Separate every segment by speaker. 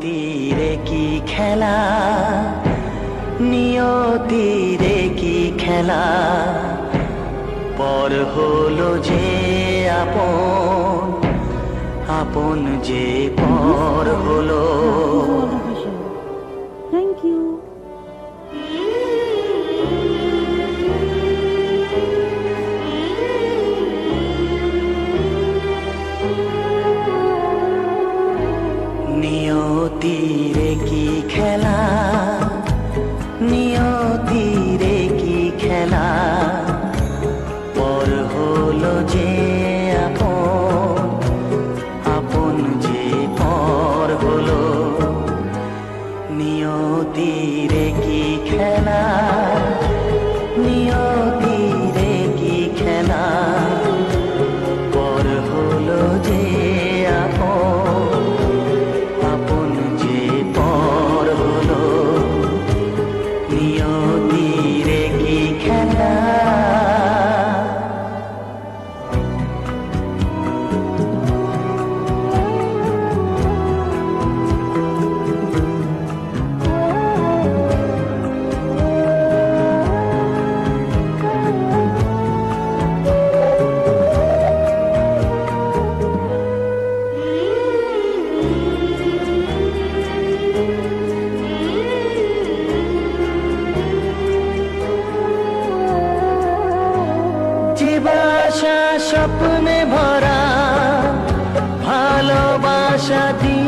Speaker 1: নিয়তিরে কি খেলা? নিয়তিরে কি খেলা? পর হলো যে আপন আপন যে পর হলো। নিয়তিরে কি খেলা? নিয়তিরে কি খেলা? পর হলো যে আপন আপন যে পর হলো। নিয়তিরে কি খেলা? ভালোবাসা দিয়ে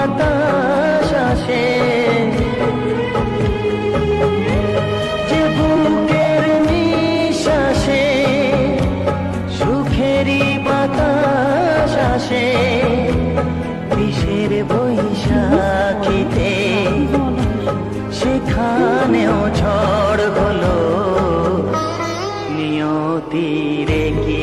Speaker 1: বাতাস আসে। যে বুকের নিঃশ্বাসে সুখেরই বাতাস আসে। বিষের বৈশাখীতে সেখানেও ঝড় হলো। নিয়তিরে কি